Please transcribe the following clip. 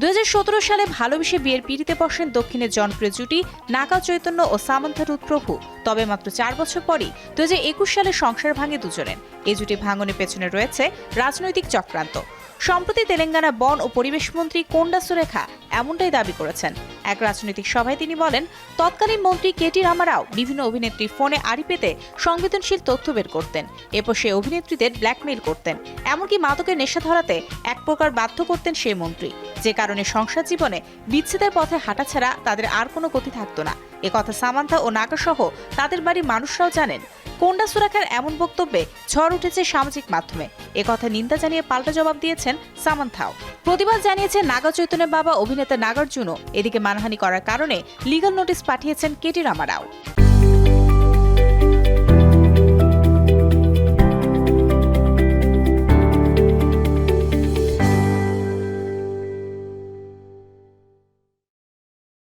দুই হাজার সতেরো সালে ভালোবেসে বিয়ের পিড়িতে বসেন দক্ষিণের জনপ্রিয় জুটি নাগা চৈতন্য ও সামন্থা রুদ্রভু। তবে মাত্র চার বছর পরই দুহাজার একুশ সালে সংসার ভাঙে দুজনের। এই জুটি ভাঙনের পেছনে রয়েছে রাজনৈতিক চক্রান্ত। সম্প্রতি তেলেঙ্গানা বন ও পরিবেশ মন্ত্রী কোন্ডা সুরেখা এমনটাই দাবি করেছেন। এক রাজনৈতিক সভায় তিনি বলেন, তৎকালীন মন্ত্রী কেটি রামারাও বিভিন্ন অভিনেত্রীর ফোনে আড়ি পেতে সংবেদনশীল তথ্য বের করতেন। এরপর সে অভিনেত্রীদের ব্ল্যাকমেইল করতেন। এমনকি মাদকের নেশা ধরাতে এক প্রকার বাধ্য করতেন সেই মন্ত্রী। যে কারণে সংসার জীবনে বিচ্ছেদের পথে হাঁটা ছাড়া তাদের আর কোনো গতি থাকতো না। একথা সামান্থা ও নাগাসহ তাদের বাড়ির মানুষরাও জানেন, কোন্ডা সুরাখার এমন বক্তব্যে ঝড় উঠেছে সামাজিক মাধ্যমে। একথা নিন্দা জানিয়ে পাল্টা জবাব দিয়েছেন সামান্থাও। প্রতিবাদ জানিয়েছেন নাগা চৈতন্যের বাবা অভিনেতা নাগার্জুনও। এদিকে মানহানি করার কারণে লিগ্যাল নোটিশ পাঠিয়েছেন কেটি রামারাও।